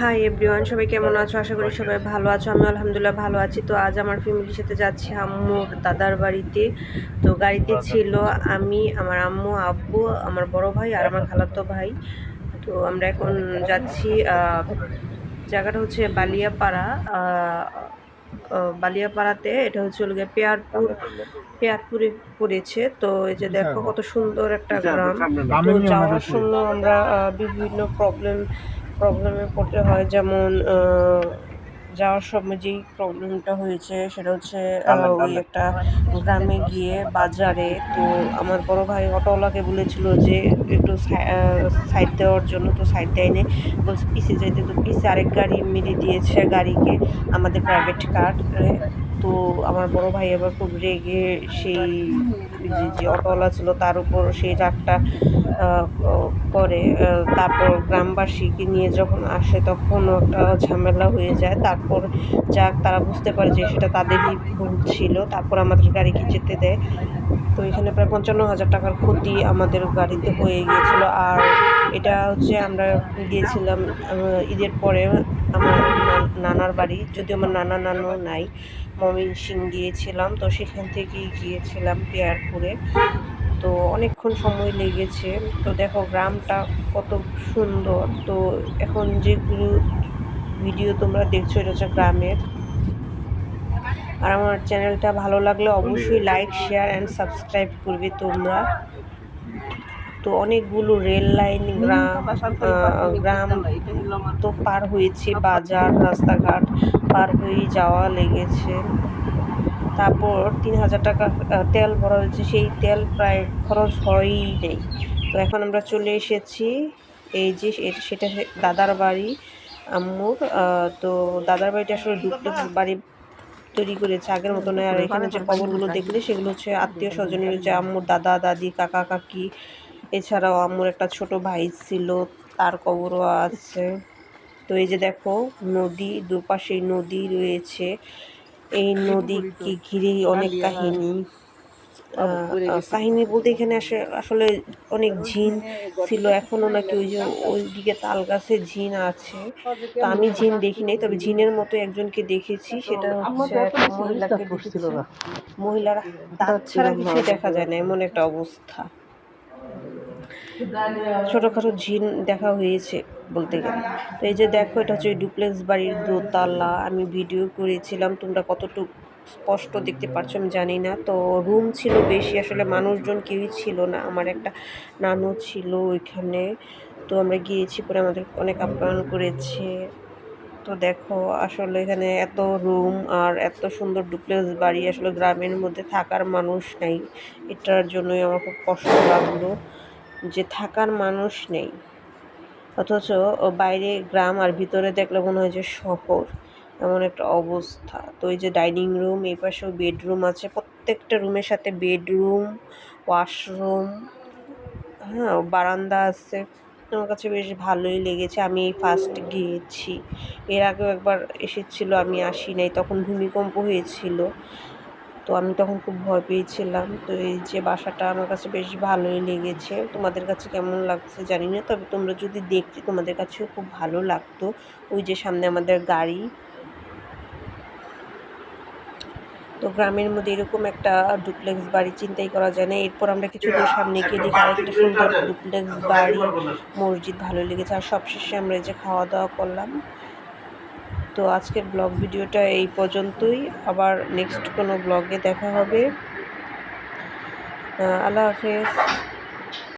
Hi everyone সবাই কেমন আছো? আশা করি সবাই ভালো আছো। আমি আলহামদুলিল্লাহ ভালো আছি। তো আজ আমার ফ্যামিলির সাথে যাচ্ছি আম্মুর দাদার বাড়িতে। তো গাড়িতে ছিল আমি আমার আম্মু আব্বু আমার বড় ভাই আর আমার খালাতো ভাই। তো আমরা এখন যাচ্ছি জায়গাটা হচ্ছে বালিয়াপাড়া বালিয়াপাড়াতে। এটা হচ্ছে গিয়ে পেয়ারপুর পেয়ারপুরে পড়েছে। তো এই যে দেখো কত সুন্দর একটা গ্রাম তো যাওয়ার সময় আমরা বিভিন্ন প্রবলেম প্রবলেমে পড়তে হয় যেমন যাওয়ার সময় যেই প্রবলেমটা হয়েছে সেটা হচ্ছে ওই একটা গ্রামে গিয়ে বাজারে তো আমার বড় ভাই অটোওয়ালাকে বলেছিল যে একটু সাইড দেওয়ার জন্য তো সাইড দেয়নি। বলছে পিছিয়ে যাইতে তো পিছিয়ে আরেক গাড়ি মেরে দিয়েছে গাড়িকে আমাদের প্রাইভেট কার তো আমার বড় ভাই আবার খুব রেগে সেই যে অটোওয়ালা ছিল তার উপর সেই রাগটা করে তারপর গ্রামবাসীকে নিয়ে যখন আসে তখন একটা ঝামেলা হয়ে যায়। তারপর যাক, তারা বুঝতে পারে যে সেটা তাদেরই ভুল ছিল। তারপর আমাদের গাড়িকে যেতে দেয়? তো এখানে প্রায় পঞ্চান্ন হাজার টাকার ক্ষতি আমাদের গাড়িতে হয়ে গিয়েছিল। আর এটা হচ্ছে আমরা গিয়েছিলাম ঈদের পরে আমার নানার বাড়ি। যদি আমার নানা নানু নাই মমিন সিং গিয়েছিলাম তো সেখান থেকেই গিয়েছিলাম পেয়ারপুরে। তো অনেকক্ষণ সময় লেগেছে তো দেখো গ্রামটা কত সুন্দর। তো এখন যেগুলো ভিডিও তোমরা দেখছ এটা হচ্ছে গ্রামের। আর আমার চ্যানেলটা ভালো লাগলে অবশ্যই লাইক শেয়ার অ্যান্ড সাবস্ক্রাইব করবে তোমরা। তো অনেকগুলো রেল লাইন গ্রাম গ্রাম তো পার হয়েছে বাজার রাস্তাঘাট পার হয়ে যাওয়া লেগেছে। তারপর তিন হাজার টাকা তেল ভরা হয়েছে সেই তেল প্রায় খরচ হয়ই নেই। তো এখন আমরা চলে এসেছি এই যে সেটা দাদার বাড়ি আম্মুর তো দাদার বাড়িটা আসলে ডুপ্লেক্স বাড়ি তৈরি করেছে আগের মতো নয় আর এখানে যে কবরগুলো দেখলে সেগুলো হচ্ছে আত্মীয় স্বজনের যে আম্মুর দাদা দাদি কাকা কাকি এছাড়াও আম্মুর একটা ছোট ভাই ছিল তার কবরও আছে। তো এই যে দেখো নদী দুপাশে নদী রয়েছে। এই নদীকে ঘিরেই অনেক কাহিনী। কাহিনী বলতে এখানে আসে- আসলে অনেক ঝিন ছিল এখনও নাকি ওই যে ওইদিকে তাল গাছে ঝিন আছে। তো আমি ঝিন দেখি নাই তবে ঝিনের মতো একজনকে দেখেছি সেটা হচ্ছে মহিলাকে মহিলার ছাড়া কিছু দেখা যায় না এমন একটা অবস্থা। ছোটোখাটো ঝিন দেখা হয়েছে বলতে গেলে। তো এই যে দেখো, এটা হচ্ছে ডুপ্লেক্স বাড়ির দোতলা। আমি ভিডিও করেছিলাম, তোমরা কতটুকু স্পষ্ট দেখতে পারছ আমি জানি না। তো রুম ছিল বেশি, আসলে মানুষজন কেউই ছিল না। আমার একটা নানু ছিল ওইখানে। তো আমরা গিয়েছি পরে আমাদের অনেক আপ্যায়ন করেছে। তো দেখো, আসলে এখানে এত রুম আর এত সুন্দর ডুপ্লেক্স বাড়ি, আসলে গ্রামের মধ্যে থাকার মানুষ নাই। এটার জন্যই আমার খুব কষ্ট লাগল। যে থাকার মানুষ নেই। অথচ বাইরে গ্রাম আর ভিতরে দেখলে মনে হয় যে শহর। এমন একটা অবস্থা। তো এই যে ডাইনিং রুম, এই পাশেও বেডরুম আছে। প্রত্যেকটা রুমের সাথে বেডরুম, ওয়াশরুম হ্যাঁ বারান্দা আছে। আমার কাছে বেশ ভালোই লেগেছে। আমি এই ফার্স্ট গিয়েছি। এর আগেও একবার এসেছিল, আমি আসি নাই তখন ভূমিকম্প হয়েছিল। তো আমি তখন খুব ভয় পেয়েছিলাম। তো এই যে বাসাটা আমার কাছে বেশ ভালোই লেগেছে। তোমাদের কাছে কেমন লাগছে জানি না, তবে তোমরা যদি দেখতে তোমাদের কাছেও খুব ভালো লাগতো। ওই যে সামনে আমাদের গাড়ি। তো গ্রামের মধ্যে এরকম একটা ডুপ্লেক্স বাড়ি চিন্তাই করা যায় না। এরপর আমরা কিছু দূর সামনে গিয়ে দেখি আরেকটা সুন্দর ডুপ্লেক্স বাড়ি। মসজিদ ভালো লেগেছে। আর সবশেষে আমরা যে খাওয়া দাওয়া করলাম। তো আজকের ব্লগ ভিডিওটা এই পর্যন্তই। আবার নেক্সট কোনো ব্লগে দেখা হবে। আল্লাহ হাফেজ।